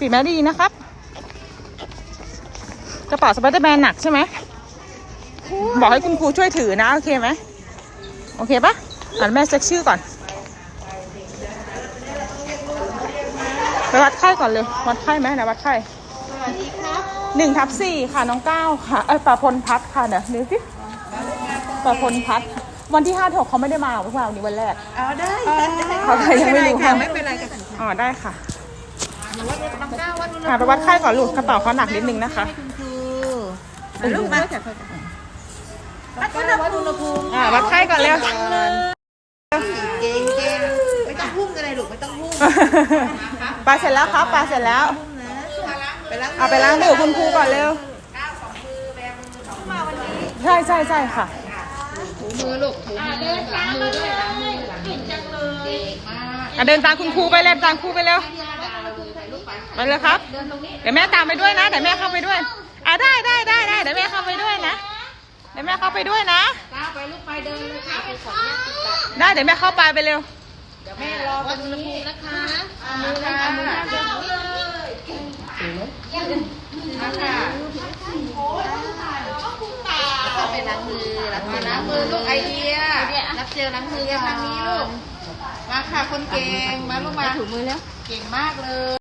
ปีแม่ดีนะครับ กระเป๋าสไปเดอร์แมนหนักใช่ไหม บอกให้คุณครูช่วยถือนะ โอเคไหม โอเคปะอ่านแม่เช็คชื่อก่อน ไปวัดไข้ก่อนเลย วัดไข้ไหมนะวัดไข้สวัสดีครับหนึ่งทับสี่ค่ะ น้องก้าวค่ะเอ้ยปาพลพัฒน์ค่ะเดี๋ยวดูสิปาพลพัฒน์วันที่ห้าถกเขาไม่ได้มาหรือเปล่าวันนี้วันแรกเอาได้เขาใครยังไม่รู้ค่ะค่ะไม่เป็นไรค่ะอ๋อได้ค่ะวัดน้ องก้าววัดอุณหอ่าไปวัดไข้ก่อนลูกกระเป๋าเขาหนักนิดนึงนะคะให้คุณครูมาลูกมาวัดอุณหภูมิวัดอุณหภูมิอ่าวัดไข้ก่อนเร็วเก่งเก่งไม่ต้องพุ่งกันเลยลูกไม่ต้องพุ่งปลาเสร็จแล้วครับปลาเสร็จแล้วพุ่งนะไปล้างเอาไปล้างมือคุณครูก่อนเร็วใช่ใช่ใช่ค่ะถูมือลูกถูมือล้างมือด้วยล้างมือล้างมือจังเลยอะเดินตามคุณครูไปเลยตามครูไปเร็ว ไปเลยครับเดี๋ยวแม่ตามไปด้วยนะเดี๋ยวแม่เข้าไปด้วย อะได้ได้ได้ได้เดี๋ยวแม่เข้าไปด้วยนะเดี๋ยวแม่เข้าไปด้วยนะก้าวไปลูกไปเดินเลยค่ะไปขออนุญาตติดตัดได้เดี๋ยวแม่เข้าไปไปเร็ว เดี๋ยวแม่รอวัดอุณหภูมินะคะเอามือเลยเอามือเดินเลยมาค่ะเข้าไปล้างมือล้างมือล้างมือลูกไอเดียรับเจลล้างมือทางนี้ลูก มาค่ะคนเก่งมาลูกมาถูมือแล้ว เก่งมากเลย